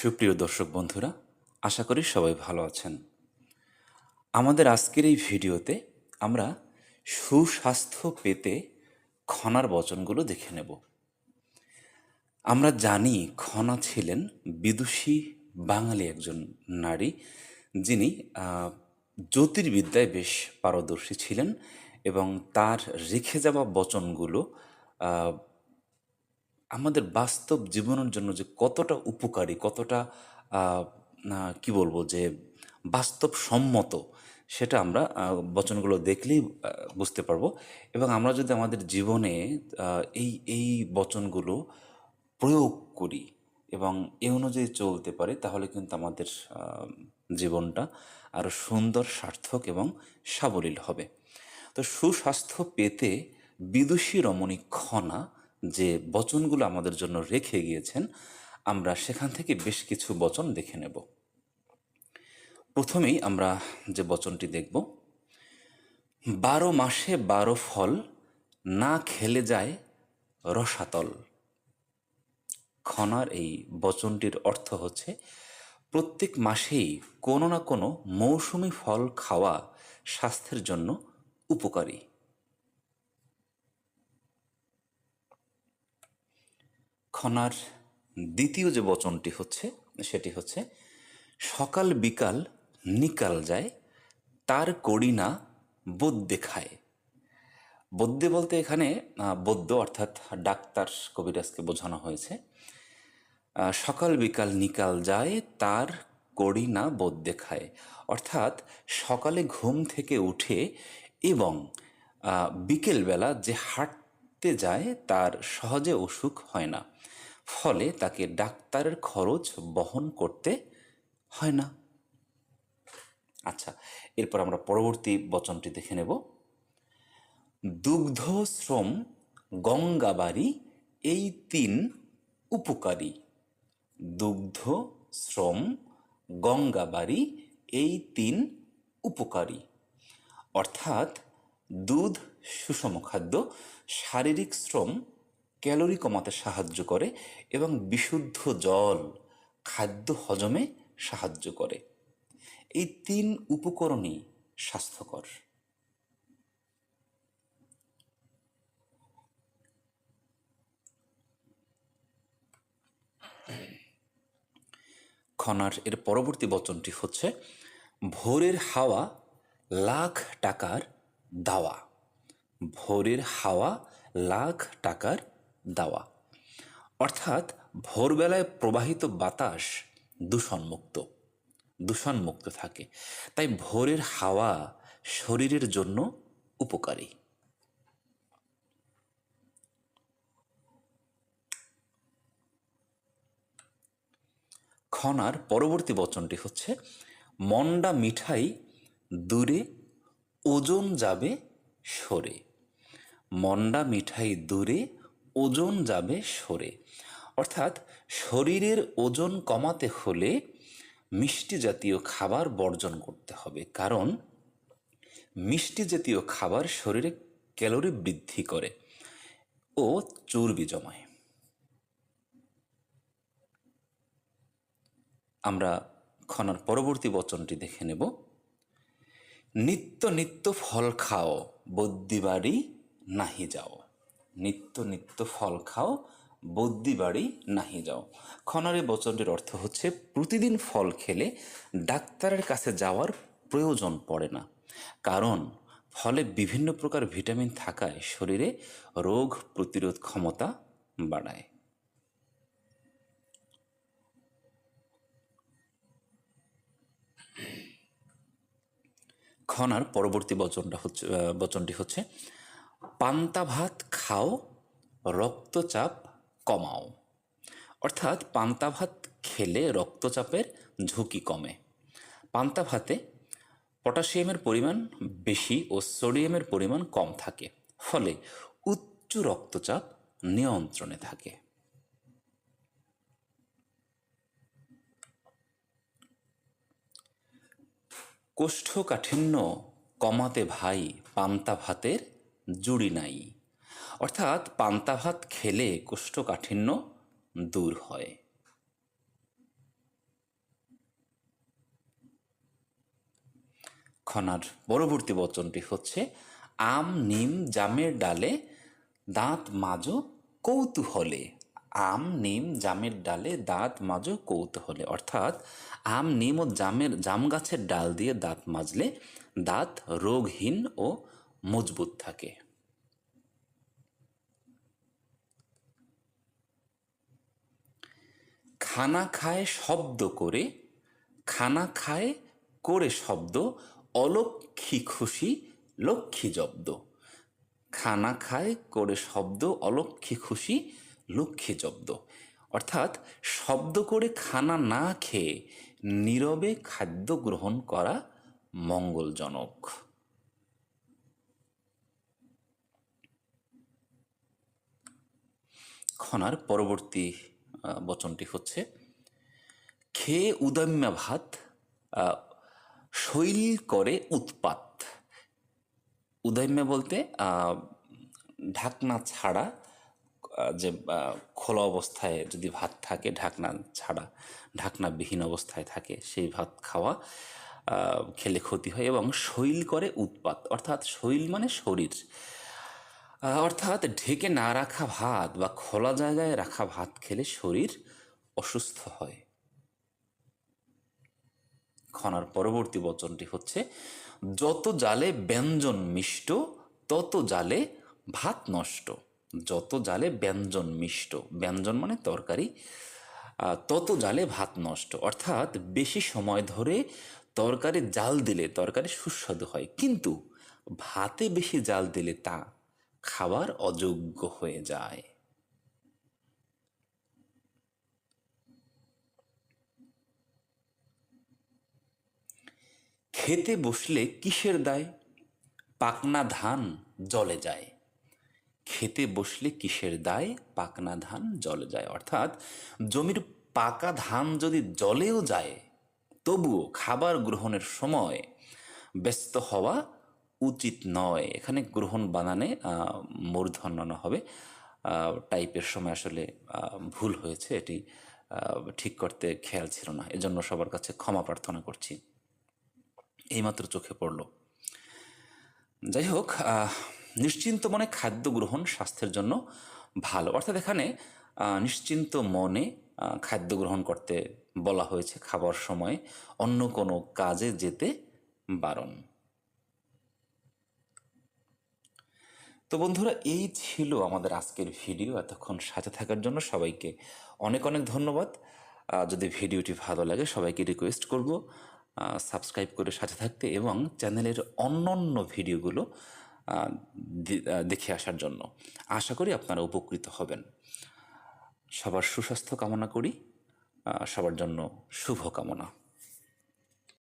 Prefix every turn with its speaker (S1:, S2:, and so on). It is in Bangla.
S1: সুপ্রিয় দর্শক বন্ধুরা, আশা করি সবাই ভালো আছেন। আমাদের আজকের এই ভিডিওতে আমরা সুস্বাস্থ্য পেতে খনার বচনগুলো দেখে নেব। আমরা জানি খনা ছিলেন বিদুষী বাঙালি একজন নারী, যিনি জ্যোতির্বিদ্যায় বেশ পারদর্শী ছিলেন এবং তার রেখে যাওয়া বচনগুলো আমাদের বাস্তব জীবনের জন্য যে কতটা উপকারী, কতটা কি বলব যে বাস্তবসম্মত, সেটা আমরা বচনগুলো দেখলেই বুঝতে পারব। এবং আমরা যদি আমাদের জীবনে এই এই বচনগুলো প্রয়োগ করি এবং এ অনুযায়ী চলতে পারি, তাহলে কিন্তু আমাদের জীবনটা আরও সুন্দর, সার্থক এবং সাবলীল হবে। তো সুস্বাস্থ্য পেতে বিদুষী রমণী খনা যে বচনগুলো আমাদের জন্য রেখে গিয়েছেন, আমরা সেখান থেকে বেশ কিছু বচন দেখে নেব। প্রথমেই আমরা যে বচনটি দেখব, বারো মাসে বারো ফল না খেলে যায় রসাতল। খনার এই বচনটির অর্থ হচ্ছে, প্রত্যেক মাসেই কোনো না কোনো মৌসুমি ফল খাওয়া স্বাস্থ্যের জন্য উপকারী। খনার দ্বিতীয় যে বচনটি হচ্ছে, সেটি হচ্ছে, সকাল বিকাল নিকাল যায়, তার করি না বদ্যে খায় বদ্যে বলতে এখানে বদ্য অর্থাৎ ডাক্তার কবিরাজকে বোঝানো হয়েছে। সকাল বিকাল নিকাল যায়, তার করি না বদ্যে খায় অর্থাৎ সকালে ঘুম থেকে উঠে এবং বিকেলবেলা যে হাঁটতে যায়, তার সহজে অসুখ হয় না। ফলে তাকে ডাক্তারের খরচ বহন করতে হয় না। আচ্ছা এরপর আমরা পরবর্তী বচনটি দেখে নেব। দুগ্ধ শ্রম গঙ্গাবাড়ি, এই তিন উপকারী। দুগ্ধ শ্রম গঙ্গাবাড়ি, এই তিন উপকারী। অর্থাৎ দুধ সুষম খাদ্য, শারীরিক শ্রম ক্যালোরি কমাতে সাহায্য করে এবং বিশুদ্ধ জল, খাদ্য হজমে সাহায্য করে। এই তিন উপকরণই স্বাস্থ্যকর। খনার এর পরবর্তী বচনটি হচ্ছে, ভোরের হাওয়া লাখ টাকার দাওয়া। ভোরের হাওয়া লাখ টাকার দাওয়া। অর্থাৎ ভোরবেলায় প্রবাহিত বাতাস দূষণমুক্ত দূষণমুক্ত থাকে। তাই ভোরের হাওয়া শরীরের জন্য উপকারী। খনার পরবর্তী বচনটি হচ্ছে, মন্ডা মিঠাই দূরে ওজন যাবে সরে। মন্ডা মিঠাই দূরে ওজন যাবে সরে। অর্থাৎ শরীরের ওজন কমাতে হলে মিষ্টি জাতীয় খাবার বর্জন করতে হবে। কারণ মিষ্টি জাতীয় খাবার শরীরে ক্যালোরি বৃদ্ধি করে ও চর্বি জমায়। আমরা খনার পরবর্তী বচনটি দেখে নেব। নিত্য নিত্য ফল খাও বদ্যি বাড়ি নাহি যাও। নিত্য নিত্য ফল খাও বদ্যি বাড়ি নাহি যাও। খনার বচনটির অর্থ হচ্ছে, প্রতিদিন ফল খেলে ডাক্তারের কাছে যাওয়ার প্রয়োজন পড়ে না। কারণ, ফলে বিভিন্ন প্রকার ভিটামিন থাকায় শরীরে রোগ প্রতিরোধ ক্ষমতা বাড়ায়। খনার পরবর্তী বচনটা হচ্ছে বচনটি হচ্ছে পান্তা ভাত খাও, রক্তচাপ কমাও। অর্থাৎ পান্তা ভাত খেলে রক্তচাপের ঝুঁকি কমে। পান্তা ভাতে পটাশিয়ামের পরিমাণ বেশি ও সোডিয়ামের পরিমাণ কম থাকে, ফলে উচ্চ রক্তচাপ নিয়ন্ত্রণে থাকে। কোষ্ঠকাঠিন্য কমাতে ভাই পান্তা ভাতের জুড়ি নাই। অর্থাৎ পান্তা ভাত খেলে কোষ্ঠকাঠিন্য দূর হয়। খনার পরবর্তী বচনটি হচ্ছে, আম, নিম, জামের ডালে দাঁত মাজো কৌতূহলে। আম, নিম, জামের ডালে দাঁত মাজো কৌতূহলে। অর্থাৎ আম, নিম ও জামের, জাম গাছের ডাল দিয়ে দাঁত মাজলে দাঁত রোগহীন ও মজবুত থাকে। খানা খায় শব্দ করে, খানা খায় করে শব্দ অলক্ষী খুশি, লক্ষ্মী জব্দ। খানা খায় করে শব্দ অলক্ষী খুশি, লক্ষ্মী জব্দ। অর্থাৎ শব্দ করে খানা না খেয়ে নীরবে খাদ্য গ্রহণ করা মঙ্গলজনক। খনার পরবর্তী বচনটি হচ্ছে খেয়ে উদম্যা ভাত শৈল করে উৎপাত। উদম্য বলতে ঢাকনা ছাড়া যে খোলা অবস্থায় যদি ভাত থাকে, ঢাকনা ছাড়া, ঢাকনাবিহীন অবস্থায় থাকে, সেই ভাত খাওয়া খেলে ক্ষতি হয় এবং শৈল করে উৎপাত। অর্থাৎ শৈল মানে শরীর। অর্থাৎ ঢেকে না রাখা ভাত বা খোলা জায়গায় রাখা ভাত খেলে শরীর অসুস্থ হয়। খনার পরবর্তী বচনটি হচ্ছে, যত জালে ব্যঞ্জন মিষ্ট, তত জালে ভাত নষ্ট। যত জালে ব্যঞ্জন মিষ্ট, ব্যঞ্জন মানে তরকারি তত জালে ভাত নষ্ট। অর্থাৎ বেশি সময় ধরে তরকারি জাল দিলে তরকারি সুস্বাদু হয়। কিন্তু ভাতে বেশি জাল দিলে তা খাবার অযোগ্য হয়ে যায়। খেতে বসলে কিসের দায়? পাকনা ধান জলে যায়। খেতে বসলে কিসের দায়? পাকনা ধান জলে যায়। অর্থাৎ জমির পাকা ধান যদি জলেও যায়, তবুও খাবার গ্রহণের সময় ব্যস্ত হওয়া উচিত নয়। এখানে গ্রহণ বানানে মূর্ধন্য হবে। টাইপের সময় আসলে ভুল হয়েছে, এটি ঠিক করতে খেয়াল ছিল না। এজন্য সবার কাছে ক্ষমা প্রার্থনা করছি। এইমাত্র চোখে পড়ল। যাই হোক নিশ্চিন্ত মনে খাদ্য গ্রহণ স্বাস্থ্যের জন্য ভালো। অর্থাৎ এখানে নিশ্চিন্ত মনে খাদ্য গ্রহণ করতে বলা হয়েছে খাবার সময় অন্য কোনো কাজে যেতে বারণ। তো বন্ধুরা এই ছিল আমাদের আজকের ভিডিও। এতক্ষণ সাথে থাকার জন্য সবাইকে অনেক অনেক ধন্যবাদ। যদি ভিডিওটি ভালো লাগে সবাইকে রিকোয়েস্ট করব সাবস্ক্রাইব করে সাথে থাকতে এবং চ্যানেলের অন্যান্য ভিডিওগুলো আহ, দি- আহ, দেখে আসার জন্য। আশা করি আপনারা উপকৃত হবেন। সবার সুস্বাস্থ্য কামনা করি। সবার জন্য শুভ কামনা